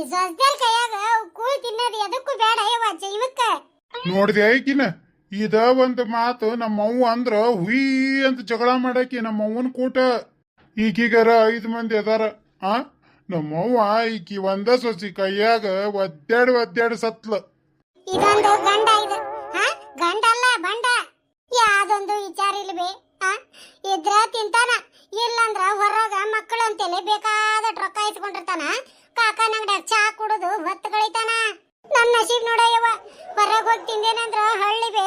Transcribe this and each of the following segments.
ಈ ಸಸ್ಯಲ್ ಕೈಯಾಗ ಕೂಳ್ ತಿನ್ನೋದು ಎದಕ್ಕೂ ಬೇಡ ಇವ ಜೈವಕ್ಕ ನೋಡ್ದೆ ಐಕಿನ ಇದ ಒಂದ್ ಮಾತು ನಮ್ಮವ್ವ ಅಂದ್ರ ಹುಯ್ ಅಂತ ಜಗಳ ಮಾಡಾಕಿ ನಮ್ಮವ್ವನ ಕೂಟ. ಈಕಿಗರ ಐದು ಮಂದಿ ಅದಾರ ಆ? ನಮ್ಮವ್ವ ಈಕಿ ಒಂದ ಸೊಸಿ ಕೈಯಾಗ ಒದ್ದಾಡ್ ಒದ್ದಾಡ್ ಸತ್ಲ. ಇದೊಂದು ಗಂಡ ಇದು ಗಂಡ ಅಲ್ಲ ಬಂಡ. ಯಾವ್ದೊಂದು ವಿಚಾರ ಇಲ್ವೇ ಹಾ ಇದ್ರ ತಿಂತಾನ ಇಲ್ಲಂದ್ರ ಹೊರಗ ಮಕ್ಕಳು ಅಂತೇಳಿ ಬೇಕಾದ ರೊಕ್ಕ ಇಸ್ಕೊಂಡಿರ್ತಾನ ಕಾಕನ ಚಹಾ ಚಾ ಕುಡುದು, ಹೊತ್ತು ಕಳಿತಾನ. ನನ್ನ ನಸೀಬ್ ನೋಡಯ್ಯವ ಹೊರಗ್ ಹೋಗಿ ತಿಂದೇನಂದ್ರ ಹಳ್ಳಿ ಬೇ,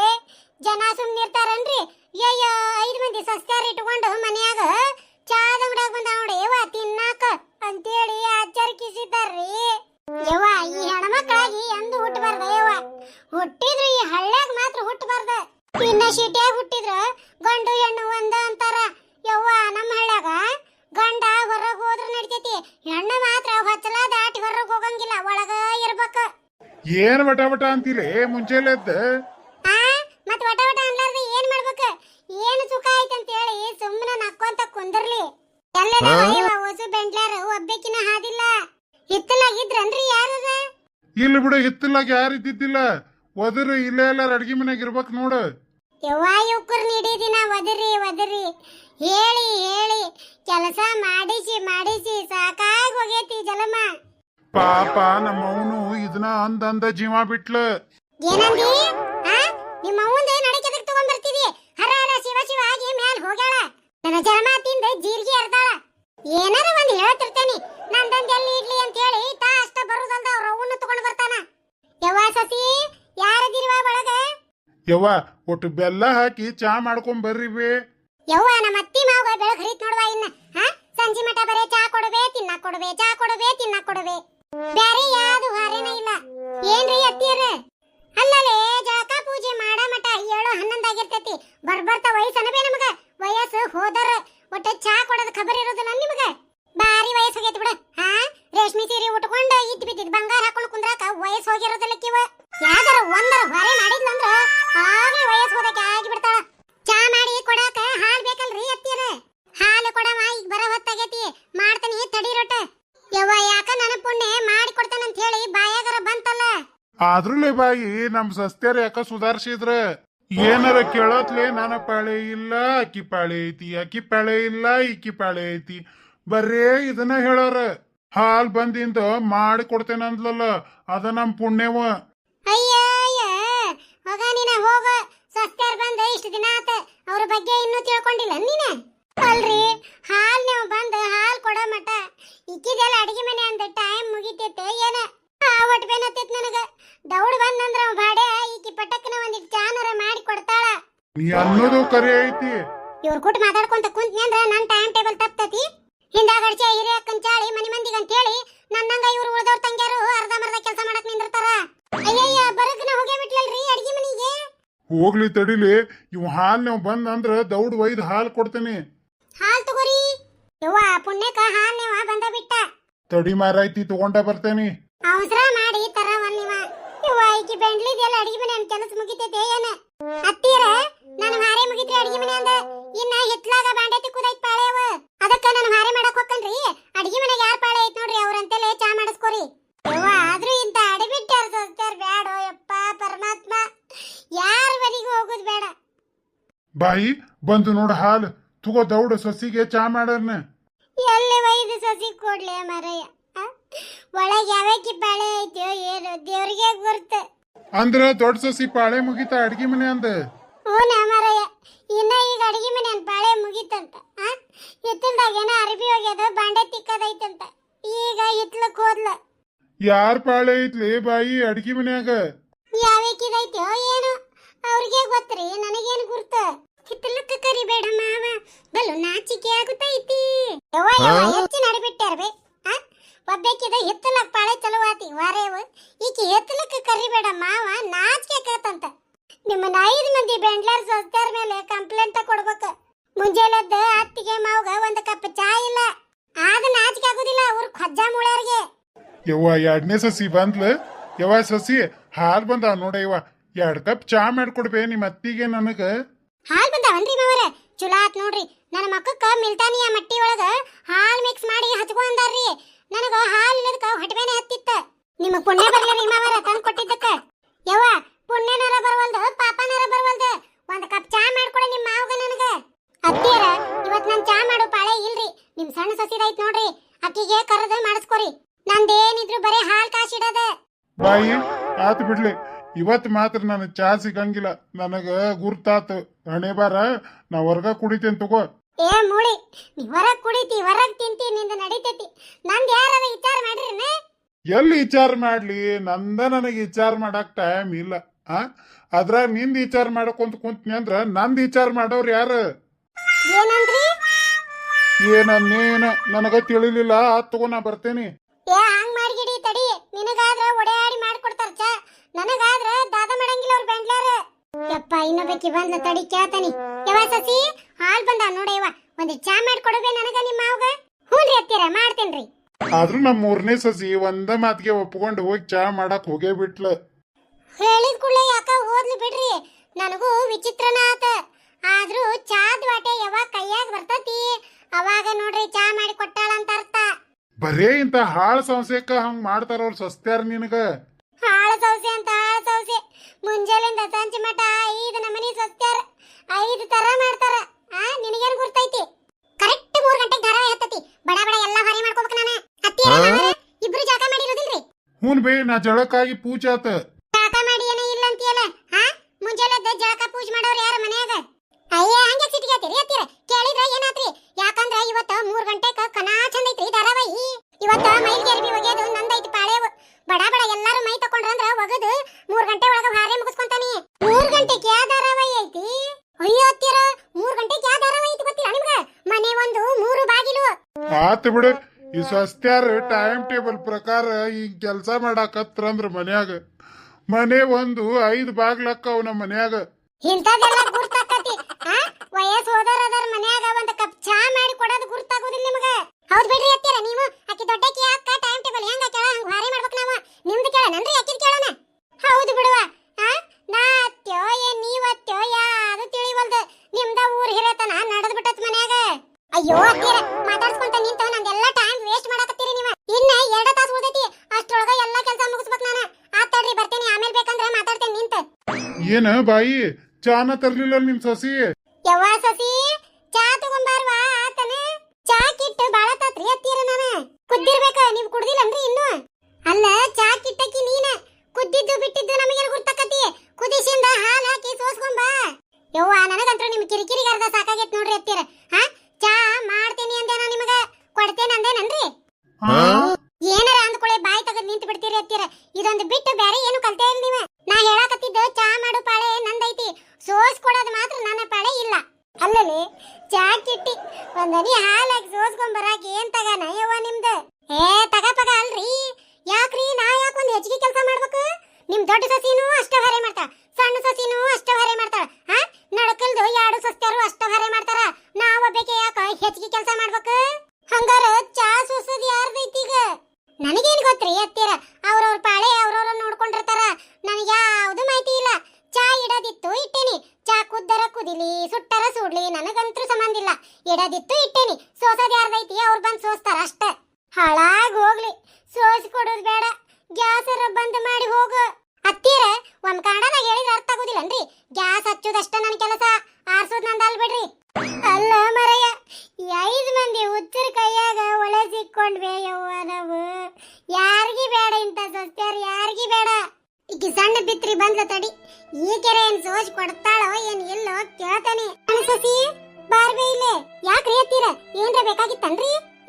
ಜನ ಸುಮ್ನಿರ್ತಾರನ್ರಿ ಅಯ್ಯ ಐದ್ ಮಂದಿ ಸಸ್ಯಾರ ಇಟ್ಕೊಂಡು ಮನ್ಯಾಗ, ಚಾ ಅಂಗಡ್ಯಾಗ ಬಂದ ನೋಡಿ ಯವ್ವ ತಿನ್ನಾಕ ಅಂತೇಳಿ ಆಚರಿಸಿದಾರ್ರಿ ಯವ್ವ ಈ ಹೆಣ್ಮಕ್ಳಾಗಿ ಎಂದು ಹುಟ್ಟಬಾರ್ದ ಯವ್ವ ಹುಟ್ಟಿದ್ರು ಈ ಹಳ್ಳ್ಯಾಗ ಮಾತ್ರ ಹುಟ್ಟಬಾರ್ದ ಇನ್ನ ಸಿಟಿಯಾಗ ಹುಟ್ಟಿದ್ರ ಗಂಡು ಹೆಣ್ಣು ಒಂದ ಅಂತಾರ ಯವ್ವ ನಮ್ಮ ಹಳ್ಳ್ಯಾಗ ಗಂಡ ಹೊರಗ್ ಹೋದ್ರ ನಡಿತೈತಿ ಹೆಣ್ಣು ಮಾತ್ರ ಹೊಚ್ಚಲ ದಾಟಿ ಹೊರಗ್ ಹೋಗಂಗಿಲ್ಲ ಒಳಗ ಇರ್ಬೇಕ ಏನ್ ವಟ ವಟ ಮುಂಚೆಲೆ ಮುಂಚೆಲೆದ್ದ ಆ ಮತ್ ವಟ ವಟ ಅನ್ಲಾರ್ದ ಏನ್ ಮಾಡ್ಬೇಕ? ಏನ್ ಸುಖ ಐತ್ ಅಂತ ಹೇಳಿ ಸುಮ್ಮನೆ ನಕ್ಕೊಂತ ಕುಂದರ್ಲಿ. ಎಲ್ಲ ಹೊಸು ಬೆಂಡ್ಲಾರ ಒಬ್ಬೇಕಿನ ಹಾದಿಲ್ಲ. ಹಿತ್ತಲಾಗಿದ್ರನ್ರಿ ಯಾರದ ಇಲ್ಲಿ ಬಿಡು ಹಿತ್ತಲಾಗ ಯಾರು ಇದ್ದಿದ್ದಿಲ್ಲ. ಒದರು ಇಲ್ಲೇ ಎಲ್ಲಾರ ಅಡ್ಗಿ ಮನ್ಯಾಗ ಇರ್ಬೇಕು ನೋಡು. ಯವ್ವ ಇಡೀ ನೀಡಿದಿನ ಒದರಿ ಒದರಿ. ಹೇಳಿ ಹೇಳಿ. ಕೆಲಸ ಮಾಡಿಸಿ ಮಾಡಿಸಿ. ಪಾಪ ನಮ್ಮವನು ಇದನ್ನ ಅಂದಂದ ಅಂದ ಜೀವ ಬಿಟ್ಲ. ಏನಂದಿ? ಆ? ನಿಮ್ಮ ಅವಂದ ನಡಿಕೆದಕ್ ತಗೊಂಡ್ ಬರ್ತಿದಿ ಹರ ಹರ ಶಿವ ಶಿವ ಆಗಿ ಮ್ಯಾಲ್ ಹೋಗ್ಯಾಳ. ನನ್ನ ಜನ್ಮ ತಿಂದ ಜೀರಿಗೆ ಅರ್ದಾಳ ಏನಾರ ಒಂದ್ ಹೇಳ್ತಿರ್ತೇನಿ. ನಂದೊಂದ್ ಎಲ್ಲಿ ಇಡ್ಲಿ ಅಂತ ಹೇಳಿ ತಾ ಅಷ್ಟ ಬರುದಂದ ಅವ್ರ ಅವನ್ನ ತಗೊಂಡ್ ಬರ್ತಾನ. ಯವ್ವ ಸಸಿ ಯಾರದಿರುವ ಒಳಗ ಯವ್ವ ಒಟ್ಟು ಬೆಲ್ಲ ಹಾಕಿ ಚಾ ಮಾಡ್ಕೊಂಡ್ ಬರ್ರಿ ಬೇ. ಯವ್ವ ನಮ್ಮ ಅತ್ತಿ ಮಾವ ಬೆಳಗ್ ಹರಿತ್ ನೋಡುವ ಇನ್ನ. ಹಾ ಸಂಜೆ ಮಠ ಬರೇ ಚಾ ಕೊಡುವೆ ತಿನ್ನ ಕೊಡುವೆ ಚಾ ಕೊಡುವೆ ತಿನ್ನ ಕೊಡುವೆ ಬ್ಯಾರೆ ಯಾವ್ದು ಹಾರೇನ ಇಲ್ಲ. ಏನ್ರಿ ಅತ್ತಿಯರ? ಅಲ್ಲಲೇ ಜಳಕ ಪೂಜೆ ಮಾಡ ಮಠ ಏಳು ಹನ್ನೊಂದ್ ಆಗಿರ್ತೈತಿ ಬರ್ಬರ್ತ ವಯಸ್ಸನಬೇ ನಮಗ. ವಯಸ್ಸು ಹೋದರ. ಒಟ್ಟ ಚಾ ಕೊಡೋದ ಖಬರ್ ಇರೋದಿಲ್ಲ ನಿಮಗ. ಬಾರಿ ವಯಸ್ಸು ಹೋಗೈತಿ ಬಿಡ. ಹಾ? ರೇಷ್ಮೆ ಸೀರೆ ಉಟ್ಕೊಂಡು ಇದ್ ಬಿದ್ದಿದ್ ಬಂಗಾರ ಹಾಕೊಂಡು ಕುಂದ್ರಾಕ ವಯಸ್ಸು ಹೋಗಿರೋದಿಲ್ಲ ಕಿವ ಯಾವ್ದಾರ ಒಂದರ ಹೊರೆ ಮಾಡಿದ್ಲಂದ್ರ ಆಗ್ಲೇ ವಯಸ್ಸು ಹೋದಕ್ಕೆ ಆಗಿ ಬಿಡ್ತಾಳ ಚಾ ಮಾಡಿ ಕೊಡಾಕ ಹಾಲ್ ಬೇಕಲ್ರಿ ಅತ್ತಿಯರ ಹಾಲು ಕೊಡವ ಈಗ ಬರೋ ಹೊತ್ತಾಗೈತಿ ಮಾಡ್ತಾನಿ ತಡಿ ರೊಟ್ಟ ಯವ್ವ ಯಾಕ ನನ್ನ ಪುಣ್ಯ ಮಾಡಿ ಕೊಡ್ತಾನಂತ ಹೇಳಿ ಬಾಯಾಗರ ಬಂತಲ್ಲ ಆದ್ರೂಲೆ ಬಾಯಿ, ನಮ್ ಸಸ್ತ್ಯಾರ ಯಾಕ ಸುಧಾರ್ಸಿದ್ರ? ಏನಾರ ಕೇಳತ್ಲೆ ನಾನು ಪಾಳೆ ಇಲ್ಲ, ಅಕ್ಕಿ ಪಾಳೆ ಐತಿ, ಅಕ್ಕಿ ಪಾಳೆ ಇಲ್ಲ, ಇಕ್ಕಿ ಪಾಳೆ ಐತಿ. ಬರೇ ಇದನ್ನ ಹೇಳೋರ. ಹಾಲ್ ಬಂದಿಂದ ಮಾಡಿ ಕೊಡ್ತೇನೆ ಅಂದ್ಲಲ್ಲ, ಅದ ನಮ್ ಪುಣ್ಯವ. ಹೋಗ. ನೀನ ಬಂದ ದಿನ ಬಗ್ಗೆ ಇನ್ನೂ ತಿಳ್ಕೊಂಡಿಲ್ಲ ಅಲ್ರಿ, ಹಾಲ್ ನೀವು ಬಂದ ಹಾಲ್ ಕೊಡೋ ಮಟ ಇಕ್ಕಿದೆಲ್ಲ ಅಡಿಗೆ ಮನೆ ಅಂದ ಟೈಮ್ ಮುಗಿತೈತೆ ಏನ ಆ ಒಟ್ ಬೇನತ್ತೈತ್ ನನಗ ದೌಡ್ ಬಂದಂದ್ರ ಅವ್ ಬಾಡೆ ಈಕಿ ಪಟಕ್ಕನ ಒಂದಿಟ್ ಚಾನರ ಮಾಡಿ ಕೊಡ್ತಾಳ ನೀ ಅನ್ನೋದು ಕರೆ ಐತಿ. ಇವ್ರ ಕೂಟ ಮಾತಾಡ್ಕೊಂತ ಕುಂತ್ನಿ ಅಂದ್ರ ನನ್ ಟೈಮ್ ಟೇಬಲ್ ತಪ್ತತಿ. ಹಿಂದಾಗಡ್ಚೆ ಹಿರಿಯಕ್ಕನ್ ಚಾಳಿ ಮನಿ ಮಂದಿಗೆ ಅಂತ ಹೇಳಿ ನನ್ನಂಗ ಇವ್ರು ಉಳ್ದವ್ರ ತಂಗ್ಯಾರು ಅರ್ಧ ಮರ್ಧ ಕೆಲಸ ಮಾಡಕ್ ನಿಂದಿರ್ತಾರ. ಅಯ್ಯಯ್ಯ ಬರಗ್ನ ಹೋಗೇ ಬಿಟ್ಲಲ್ರಿ ಅಡ್ಗಿ ಮನಿಗೆ? ಹೋಗ್ಲಿ ತಡಿಲಿ ಇವ್ ಹಾಲ್ ನೀವು ಬಂದ್ ಅಂದ್ರ ದೌಡ್ ಒಯ್ದ್ ಹಾಲ್ ಕೊಡ್ತೇನೆ. ಹಾಲ್ ತಗೋರಿ. ಯವ್ವ ಪುಣ್ಯಕ ಹಾಲ್ ನೀವ ಬಂದ ಬಿಟ್ಟ. ತಡಿ ಮಾರಾಯ್ತಿ ತಗೊಂಡ ಬರ್ತೇನಿ. ಅವಸರ ಮಾಡಿ ತರವಲ್ ನೀವ. ಯವ್ವ ಈಕಿ ಬೆಂಡ್ಲಿದೆಲ್ಲ ಅಡ್ಗಿ ಮನೆ ಕೆಲಸ ಮುಗಿತೈತೆ ಏನ? ಹತ್ತೀರ ನಾನು ಹಾರೆ ಮುಗಿತ್ರಿ ಅಡಿಗೆ ಮನೆ ಅಂದ ಇನ್ನ ಹಿತ್ಲಾಗ ಕುದೈತ್ ಪಾಳೆ ಅವ ಅದಕ್ಕ ನಾನು ಹಾರೆ ಮಾಡಕ್ ಹೋಗ್ಕನ್ರಿ ಅಡಿಗೆ ಮನೆಗೆ ಯಾರ್ ಪಾಳೆ ಐತ್ ನೋಡ್ರಿ ಅವ್ರಂತೆಲ್ಲ ಚಾ ಮಾಡಿಸ್ಕೋರಿ. ಯವ್ವ ಆದ್ರೂ ಇಂತ ಅಡಿಬಿಟ್ಟಾರ ಸಸ್ತಾರ ಬ್ಯಾಡೋ ಯಪ್ಪ ಪರಮಾತ್ಮ. ಯಾರ ಮನೆಗೆ ಹೋಗುದ್ ಬೇಡ. ಬಾಯಿ ಬಂದು ನೋಡು ಹಾಲು. ತಗೋ ದೌಡು ಸಸಿಗೆ ಚಾ ಮಾಡರ್ನ. ಎಲ್ಲಿ ಒಯ್ದು ಸಸಿ ಕೊಡ್ಲಿ ಮರಯ್ಯ? ಒಳಗೆ ಯಾವಕ್ಕೆ ಬಾಳೆ ಐತೋ ಏನು ದೇವ್ರಿಗೆ ಗುರ್ತ. ಅಂದ್ರ ದೊಡ್ಡ ಸೊಸಿ ಪಾಳೆ ಮುಗಿತ ಅಡ್ಗಿ ಮನೆ ಅಂದ. ಹೂನ ಮಾರಾಯ. ಇನ್ನ ಈಗ ಅಡಿಗೆ ಮನೆ ಪಾಳೆ ಮುಗೀತಂತ. ಆ? ಹಿತ್ತಲ್ದಾಗ ಏನೋ ಅರಬಿ ಹೋಗ್ಯದ ಬಾಂಡೆ ತಿಕ್ಕದೈತಂತ. ಈಗ ಹಿತ್ಲಕ್ ಹೋದ್ಲ. ಯಾರ್ ಪಾಳೆ ಐತ್ಲಿ ಬಾಯಿ ಅಡ್ಗಿ ಮನ್ಯಾಗ? ಯಾವ್ಯಾಕಿದೈತೋ ಏನು. ಅವ್ರಿಗೆ ಗೊತ್ತ್ರಿ ನನಗೇನು ಗುರ್ತ? ಹಿತ್ತಲಕ್ಕ ಕರಿಬೇಡ ಮಾವ. ಬಲು ನಾಚಿಕೆ ಆಗುತ್ತೈತಿ ಯವ್ವ ಯವ್ವ ಹೆಚ್ಚು ನಡಿಬಿಟ್ಟಾರ ಬೇ ಆ ಒಬ್ಬಾಕಿದ ಎತ್ತಲ ಪಾಳೆ ಚಲುವಾತಿ ಆತಿ ಈಕೆ ಈಕಿ ಕರಿ ಕರಿಬೇಡ ಮಾವ ನಾಚಿಕೆ ಆಕತ್ತಂತ ನಿಮ್ಮನ್ನ ಐದು ಮಂದಿ ಬೆಂಡ್ಲರ್ ಸಸ್ತಾರ ಮೇಲೆ ಕಂಪ್ಲೇಂಟ್ ಕೊಡ್ಬೇಕು. ಮುಂಜಾನೆದ್ದು ಅತ್ತಿಗೆ ಮಾವಗ ಒಂದು ಕಪ್ ಚಾ ಇಲ್ಲ. ಆಗ ನಾಚಿಕೆ ಆಗುದಿಲ್ಲ ಅವ್ರ ಖಜ್ಜ ಮುಳ್ಯಾರಿಗೆ ಯವ್ವ ಎರಡನೇ ಸಸಿ ಬಂದ್ಲು. ಯವ್ವ ಸಸಿ ಹಾಲ್ ಬಂದ ನೋಡ ಯವ್ವ. ಎರಡ್ ಕಪ್ ಚಾ ಮಾಡ್ಕೊಡ್ಬೇ ನಿಮ್ಮ ಅತ್ತಿಗೆ ನನಗ. ಹಾಲ್ ಬಂದಾವನ್ರಿ ಮಾವರ? ಚಲೋ ಆತ್ ನೋಡ್ರಿ. ನನ್ನ ಮಕ್ಕಕ್ಕ ಮಿಲ್ತಾನಿಯ ಮಟ್ಟಿ ಒಳಗ ಹಾಲ್ ಮಿಕ್ಸ್ ಮಾಡಿ ಹಚ್ಕೊ ಅಂದಾರ್ರಿ ನನಗ ಹಾಲ್ ಇಲ್ಲದಕ್ಕ ಹೊಟ್ಟೆಬೇನೆ ಹತ್ತಿತ್ತ. ನಿಮ್ಮ ಪುಣ್ಯ ಬರ್ಲಿ ಮಾವರ ತಂದು ಕೊಟ್ಟಿದ್ದಕ್ಕ. ಯವ್ವ ಪುಣ್ಯನರ ಬರವಲ್ದು ಪಾಪನರ ಬರವಲ್ದು. ಒಂದ್ ಕಪ್ ಚಾ ಮಾಡ್ಕೊಡ ನಿಮ್ಮ ಮಾವಗ ನನಗ. ಅತ್ತಿಯರ ಇವತ್ ನನ್ ಚಾ ಮಾಡೋ ಪಾಳೆ ಇಲ್ರಿ. ನಿಮ್ಮ ಸಣ್ಣ ಸಸಿದೈತ್ ನೋಡ್ರಿ. ಅಕ್ಕಿಗೆ ಕರೆದು ಮಾಡಿಸ್ಕೊರಿ. ನಂದೇನಿದ್ರು ಬರೇ ಹಾಲ್ ಕಾಸಿಡದ ಬಾಯಿ, ಆತು ಬಿಡ್ಲಿ. ಇವತ್ ಮಾತ್ರ ನನಗ್ ಚಾ ಸಿಗಂಗಿಲ್ಲ. ನನಗ ಗುರ್ತಾತು. ಹಣೆ ಬಾರ, ನಾ ಹೊರಗ ಕುಡಿತೇನ್ ತಗೋ. ಏ ಮೂಳಿ ನೀ ಹೊರಗ್ ಕುಡಿತಿ ಹೊರಗ್ ತಿಂತಿ ನಿಂದ ನಡಿತೈತಿ. ನಂದ್ ಯಾರ ವಿಚಾರ ಮಾಡ್ರಿನ ಎಲ್ಲಿ ವಿಚಾರ ಮಾಡ್ಲಿ? ನಂದ ನನಗೆ ವಿಚಾರ ಮಾಡಕ್ ಟೈಮ್ ಇಲ್ಲ ಆ? ಅದ್ರಾಗ ನಿಂದ ವಿಚಾರ ಮಾಡಕೊಂತ ಕುಂತ್ನಿ ಅಂದ್ರ ನಂದ್ ವಿಚಾರ ಮಾಡೋರ್ ಯಾರು? ಏನಂದ್ರಿ? ಏನನ್ನೇನ ನನಗ ತಿಳಿಲಿಲ್ಲ ಆತ್ ತಗೋ ನಾ ಬರ್ತೇನಿ. ಏ ಹಂಗ್ ಮಾಡ್ಗಿಡಿ ತಡಿ. ನಿನಗಾದ್ರ ಒಡೆಯಾಡಿ ಮಾಡ್ಕೊಡ್ತಾರ ಚಾ. ನನಗಾದ್ರ ದಾದ ಮಾಡಂಗಿಲ್ಲ ಅವ್ರ ಬೆಂಡ್ಲಾರ ಯಪ್ಪ ಇನ್ನೊಬ್ಬಕಿ ಬಂದ್ಲ ತಡಿ ಕೇಳ್ತಾನಿ. ಯಾವ ಸಸಿ? ಹಾಲ್ ಬಂದ ನೋಡಯ್ಯವ ಒಂದು ಚಾ ಮಾಡ್ಕೊಡಬೇ ನನಗ ನಿಮ್ಮ ಮಾವಗ? ಹ್ಞೂನ್ರಿ ಹತ್ತಿರ ಮಾಡ್ತೇನ್ರಿ. ಆದ್ರೂ ನಮ್ಮ ಮೂರನೇ ಸಸಿ ಒಂದ ಮಾತಿಗೆ ಒಪ್ಕೊಂಡು ಹೋಗಿ ಚಾ ಮಾಡಕ್ ಹೋಗೇ ಬಿಟ್ಲ. ಹೇಳಿದ ಕೂಡಲೇ ಯಾಕ ಹೋದ್ಲು ಬಿಡ್ರಿ? ನನಗೂ ವಿಚಿತ್ರನ ಆತ. ಆದ್ರೂ ಚಾದ್ ವಾಟೆ ಯಾವಾಗ ಕೈಯಾಗ ಬರ್ತತಿ. ಅವಾಗ ನೋಡ್ರಿ ಚಾ ಮಾಡಿ ಕೊಟ್ಟಾಳ ಅಂತ ಅರ್ಥ. ಬರೇ ಇಂತ ಹಾಳ ಸಂಸೆಕ ಹಂಗ ಮಾಡ್ತಾರ ಅವ್ರು ಸಸ್ತ್ಯಾರ ನಿನಗ? ಹಾಳ ಸೌಸೆ ಅಂತ ಹಾಳ ಸೌಸೆ. ಮುಂಜಾಲಿಂದ ಸಂಜೆ ಮಠ ಐದು ನಮನಿ ಸಸ್ತ್ಯಾರ. ಐದು ತರ ಮಾಡ್ತಾರ. ಆ ಪೂಜಾತ ಗುರ್ತೈತಿ? ಕರೆಕ್ಟ್ ಮೂರ್ ಗಂಟೆಗೆ ಧಾರಾವಾಹಿ ಹತ್ತತಿ ಬಡ ಬಡ ಎಲ್ಲ ಹೊರೆ ಮಾಡ್ಕೋಬೇಕು ನಾನು. ಇಬ್ರು ಜಾಗ ಮಾಡಿರೋದಿಲ್ರಿ? ಹ್ಞೂ ಬೇ ನಾ ಜಳಕ್ಕಾಗಿ ಪೂಜೆ ಆತ. ಜಳಕ ಮಾಡಿ ಏನೋ ಇಲ್ಲ ಅಂತೀಯಲ್ಲ? ಹಾ ಮುಂಜಾನೆ ಎದ್ದ ಜಳಕ ಪೂಜೆ ಮಾಡೋರು ಯಾರ ಮನ್ಯಾಗ ಅಯ್ಯ ಹಂಗೆ ಸಿಟಿಗೆ ಹತ್ತೀರಿ ಹತ್ತೀರ ಕೇಳಿದ್ರ ಏನಾತ್ರಿ ಯಾಕಂದ್ರ ಇವತ್ತ ಮೂರ್ ಗಂಟೆಕ ಕನಾ ಚಂದ ಐತ್ರಿ ಧಾರಾವಾಹಿ ಇವತ್ತ ಮೈಲ್ಗೆ ಅರ್ಬಿ ಒಗೆಯೋದು ನಂದೈತಿ ಪಾಳೆವು ಬಡ ಬಡ ಎಲ್ಲಾರು ಮೈ ತಕೊಂಡ್ರಂದ್ರ ಒಗದು ಮೂರ್ ಗಂಟೆ ಒಳಗ ಹಾರೆ ಮುಗಿಸ್ಕೊಂತಾನಿ ಮೂರ್ ಗಂಟೆಗೆ ಯಾ ಧಾರಾವಾಹಿ ಐತಿ ಅಯ್ಯೋ ಹತ್ತೀರ ಮೂರ್ ಗಂಟೆಗೆ ಯಾ ಧಾರಾವಾಹಿ ಐತಿ ಗೊತ್ತಿಲ್ಲ ನಿಮ್ಗ ಮನೆ ಒಂದು ಮೂರು ಬಾಗಿಲು ಆತ್ ಬಿಡು. ಈ ಸ್ವಸ್ತ್ಯಾರ ಟೈಮ್ ಟೇಬಲ್ ಪ್ರಕಾರ ಈಗ ಕೆಲಸ ಮಾಡಾಕತ್ರಂದ್ರ ಮನ್ಯಾಗ. ಮನೆ ಒಂದು ಐದ್ ಬಾಗ್ಲಕ್ಕವ್ ನಮ್ಮ ಮನ್ಯಾಗ. ಗುರ್ತಾಕತಿ ಆ? ವಯಸ್ಸು ಹೋದವ್ರ ಅದಾರ ಮನ್ಯಾಗ ಒಂದ್ ಕಪ್ ಚಾ ಮಾಡಿ ಕೊಡೋದು ಗುರ್ತಾಗೋದಿಲ್ಲ ನಿಮಗ. ಹೌದ್ ಬಿಡ್ರಿ ಅತ್ತೀರ ನೀವು. ಆಕಿ ದೊಡ್ಡಕಿ ಅಕ್ಕ ಟೈಮ್ ಟೇಬಲ್ ಹೆಂಗ ಕೇಳ ಹಂಗ ಹಾರೆ ಮಾಡ್ಬೇಕು ನಾವು. ನಿಮ್ದು ಕೇಳನನ್ರಿ ಆಕಿದ್ ಕೇಳೋಣ? ಹೌದು ಬಿಡುವ. ಆ? ನಾ ಅತ್ಯೋ ಏನ್ ನೀವ್ ಅತ್ಯೋ ಅದು ತಿಳಿವಲ್ದು. ನಿಮ್ದ ಊರ್ ಹಿರೇತನ ನಡೆದ್ ಬಿಟ್ಟತ್ ಮನ್ಯಾಗ. ಅಯ್ಯೋ ಮಾತಾಡ್ಸ್ಕೊಂತ ನಿಂತ ನಂದೆಲ್ಲ ಟೈಮ್ ವೇಸ್ಟ್ ಮಾಡಕತ್ತೀರಿ ನೀವ ಇನ್ನ ಎರಡ ತಾಸು ಉಳ್ದೈತಿ ಅಷ್ಟ್ರೊಳಗ ಎಲ್ಲಾ ಕೆಲಸ ಮುಗಿಸ್ಬೇಕು ನಾನು ಆತಾಡ್ರಿ ಬರ್ತೇನೆ ಆಮೇಲೆ ಬೇಕಂದ್ರ ಮಾತಾಡ್ತೇನೆ ನಿಂತ ಏನ ಬಾಯಿ? ಚಾನ ತರ್ಲಿಲ್ಲ ನಿಮ್ ಸಸಿ? ಯವ್ವ ಸಸಿ? ಚಾ ತಗೊಂಬಾರ್ವಾ ಆತನ? ಚಾ ಕಿಟ್ಟ ಬಾಳ ತಾತ್ರಿ ಅತ್ತೀರ ನಾನ. ಕುದ್ದಿರ್ಬೇಕ ನೀವ್ ಕುಡ್ದಿಲ್ಲನ್ರಿ ಇನ್ನು. ಅಲ್ಲ ಚಾ ಕಿಟ್ಟಕಿ ನೀನ. ಕುದ್ದಿದ್ದು ಬಿಟ್ಟಿದ್ದು ನಮಗೇನು ಗುರ್ತಕತಿ ಕುದಿಸಿಂದ ಹಾಲ್ ಹಾಕಿ ಸೋಸ್ಕೊಂಬಾ ಯವ್ವ ನನಗಂತೂ ನಿಮ್ ಕಿರಿಕಿರಿಗೆ ಅರ್ಧ ಸಾಕಾಗೈತ್ ನೋಡ್ರಿ ಅತ್ತೀರ. ಹಾ? ಚಾ ಮಾಡ್ತೇನಿ ನಾ ನಿಮಗ? ಕೊಡ್ತೇನೆ ಅಂದೇನನ್ರಿ ಏನಾರ ಅಂದ್ಕೊಳ್ಳಿ ಬಾಯಿ ತಗದ್ ನಿಂತು ಬಿಡ್ತೀರಿ ಅತ್ತೀರ ಇದೊಂದು ಬಿಟ್ಟು ಬೇರೆ ಏನು ಕಲ್ತೇ ಇಲ್ಲ ನೀವ? ನಾ ಹೇಳಕತ್ತಿದ್ದು ಚಾ ಮಾಡು ಪಾಳೆ ನಂದೈತಿ. ಸೋಸ್ ಕೊಡೋದು ಮಾತ್ರ ನನ್ನ ಪಾಳೆ ಇಲ್ಲ. ಅಲ್ಲಲ್ಲಿ, ಚಾ ಕಿಟ್ಟಿ ಒಂದನಿ ಹಾಲಾಗಿ ಸೋಸ್ಕೊಂಡ್ ಬರಾಕ ಏನ್ ತಗನ ಯವ್ವ ನಿಮ್ದು? ಏ, ತಗ ಪಗ ಅಲ್ರಿ. ಯಾಕ್ರಿ, ನಾ ಯಾಕ ಹೆಚ್ಚಿಗೆ ಕೆಲಸ ಮಾಡ್ಬೇಕು? ನಿಮ್ ದೊಡ್ಡ ಸಸಿನೂ ಅಷ್ಟ ಹೊರೆ ಮಾಡ್ತಾ ಸಣ್ಣ ಸಸಿನೂ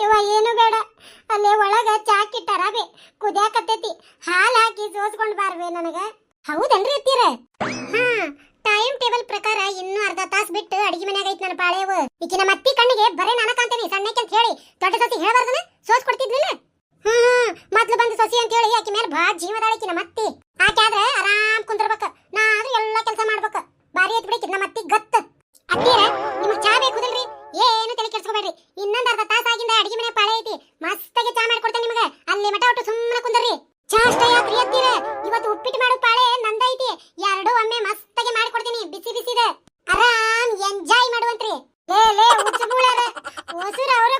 ಯವ್ವ ಏನು ಬೇಡ. ಅಲ್ಲೇ ಒಳಗ ಚಾ ಕಿಟ್ಟಾರ ಬೇ ಕುದ್ಯಾಕತ್ತೈತಿ. ಹಾಲ್ ಹಾಕಿ ಸೋಸ್ಕೊಂಡ್ ಬಾರ್ವೆ ನನಗ. ಹೌದನ್ರಿ ಅತ್ತೀರ? ಹಾ ಟೈಮ್ ಟೇಬಲ್ ಪ್ರಕಾರ ಇನ್ನು ಅರ್ಧ ತಾಸ್ ಬಿಟ್ಟು ಅಡಿಗೆ ಮನ್ಯಾಗ ಐತ್ ನನ್ನ ಪಾಳೆವು. ಈಕಿನ ಮತ್ತಿ ಕಣ್ಣಿಗೆ ಬರೇ ನಾನ ಕಾಂತೇನಿ ಸಣ್ಣಕ್ಕೆ ಅಂತ ಹೇಳಿ. ದೊಡ್ಡ ಸಸಿ ಹೇಳ್ಬಾರ್ದನ? ಸೋಸ್ ಕೊಡ್ತಿದ್ಲಿಲ್ಲ ಹ್ಮ್. ಮೊದ್ಲು ಬಂದು ಸಸಿ ಅಂತ ಹೇಳಿ ಆಕಿ ಮೇಲೆ ಬಾ ಜೀವದಾಳಿಕಿನ ಮತ್ತಿ. ಆಕೆ ಆದ್ರೆ ಆರಾಮ್ ಕುಂದಿರ್ಬೇಕು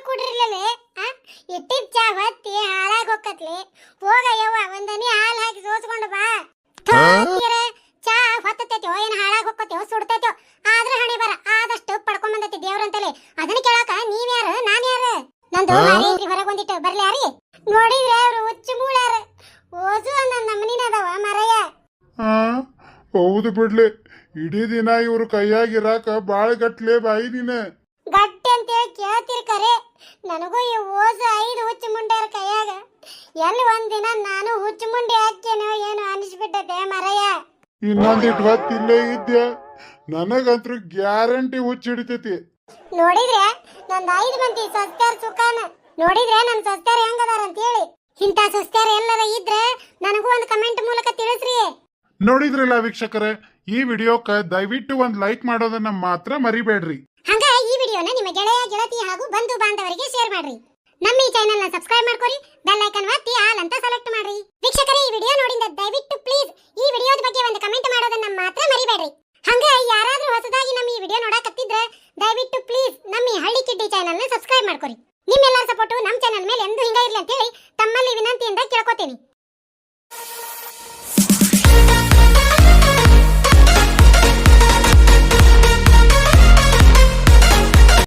ಕೂಡಿರ್ಲೇ ಆ? ಚಾ ಹೊತ್ತಿ ಹಾಳಾಗಿ ಹೋಗತ್ಲಿ ಹೋಗ ಯವ್ವ ಒಂದನಿ ಹಾಲು ಹಾಕಿ ಸೋಸ್ಕೊಂಡು ಬಾ. ಚಾ ಹೊತ್ತತೈತಿ ಏನ್ ಹಾಳಾಗಿ ಹೋಗತ್ತೇವ ಸುಡ್ತೈತೋ. ಆದ್ರ ಹಣೆ ಬರ ಆದಷ್ಟು ಪಡ್ಕೊಂಡ್ ಬಂದೈತಿ ದೇವ್ರಂತಲೇ ಅದನ್ನ ಕೇಳಾಕ ನೀವ್ಯಾರು ನಾನ್ಯಾರು ನಂದು ಹೊರಗೊಂದಿಟ್ಟು ಬರ್ಲ್ಯಾರಿ ನೋಡಿದ್ರೆ ಅವ್ರು ಹುಚ್ಚು ಮೂಳಾರ. ಓಜು ಅನ್ನೋ ನಮ್ಮನಿನ ಅದಾವ ಮರಯ್ಯ ಹೌದು ಬಿಡ್ಲಿ. ಇಡೀ ದಿನ ಇವ್ರು ಕೈಯಾಗಿರಾಕ ಬಾಳ ಗಟ್ಲೆ ಬಾಯಿ ನೀನು. ಅಂತೇಳಿ ಕೇಳ್ತಿರ್ ಕರೆ ನನಗೂ ಈ ಓಸ ಐದು ಹುಚ್ಚು ಮುಂಡ್ಯಾರ ಕೈಯಾಗ. ಎಲ್ಲಿ ಒಂದಿನ ನಾನು ಹುಚ್ಚು ಮುಂಡಿ ಹಾಕೇನೋ ಏನೋ ಅನಿಸ್ಬಿಟ್ಟದೆ ಮರಯ್ಯ ಇನ್ನೊಂದಿಟ್ ಹೊತ್ತು ಇಲ್ಲೇ ಇದ್ದೆ ನನಗಂತೂ ಗ್ಯಾರಂಟಿ ಹುಚ್ಚು ಹಿಡಿತೈತಿ. ನೋಡಿದ್ರೆ ನಂದ್ ಐದು ಮಂದಿ ಸಸ್ತಾರ್ ಸುಖಾನ. ನೋಡಿದ್ರೆ ನನ್ನ ಸಸ್ತ್ಯಾರ ಹೆಂಗದಾರ ಅಂತ ಹೇಳಿ ಇಂಥ ಸಸ್ತಾರ್ ಎಲ್ಲರ ಇದ್ರೆ ನನಗೂ ಒಂದು ಕಮೆಂಟ್ ಮೂಲಕ ತಿಳಿಸ್ರಿ. ನೋಡಿದ್ರಲ್ಲ ವೀಕ್ಷಕರೇ ಈ ವಿಡಿಯೋಕ್ಕೆ ದಯವಿಟ್ಟು ಒಂದು ಲೈಕ್ ಮಾಡೋದನ್ನ ಮಾತ್ರ ಮರಿಬೇಡ್ರಿ. ಹಂಗ ಈ ವಿಡಿಯೋನ ನಿಮ್ಮ ಗೆಳೆಯ, ಗೆಳತಿ ಹಾಗೂ ಬಂಧು ಬಾಂಧವರಿಗೆ ಶೇರ್ ಮಾಡ್ರಿ. ನಮ್ಮ ಈ ಚಾನೆಲ್ನ ಸಬ್ಸ್ಕ್ರೈಬ್ ಮಾಡ್ಕೊರಿ ಬೆಲ್ ಐಕನ್ ಒತ್ತಿ ಆಲ್ ಅಂತ ಸೆಲೆಕ್ಟ್ ಮಾಡ್ರಿ. ವೀಕ್ಷಕರೇ, ಈ ವಿಡಿಯೋ ನೋಡಿದ ದಯವಿಟ್ಟು ಪ್ಲೀಸ್ ಈ ವಿಡಿಯೋದ ಬಗ್ಗೆ ಒಂದು ಕಮೆಂಟ್ ಮಾಡೋದನ್ನ ಮಾತ್ರ ಮರಿಬೇಡ್ರಿ. ಹಂಗ ಯಾರಾದ್ರೂ ಹೊಸದಾಗಿ ನಮ್ಮ ಈ ವಿಡಿಯೋ ನೋಡಕತ್ತಿದ್ರೆ ದಯವಿಟ್ಟು ಪ್ಲೀಸ್ ನಮ್ಮ ಈ ಹಳ್ಳಿ ಕಿಡ್ಡಿ ಚಾನೆಲ್ನ ಸಬ್ಸ್ಕ್ರೈಬ್ ಮಾಡ್ಕೊರಿ. ನಿಮ್ಮೆಲ್ಲರ ಸಪೋರ್ಟ್ ನಮ್ಮ ಚಾನೆಲ್ ಮೇಲೆ ಎಂದು ಹಿಂಗ ಅಂತ ಹೇಳಿ ತಮ್ಮಲ್ಲಿ ವಿನಂತಿಯಿಂದ ಕೇಳ್ಕೊತೀನಿ.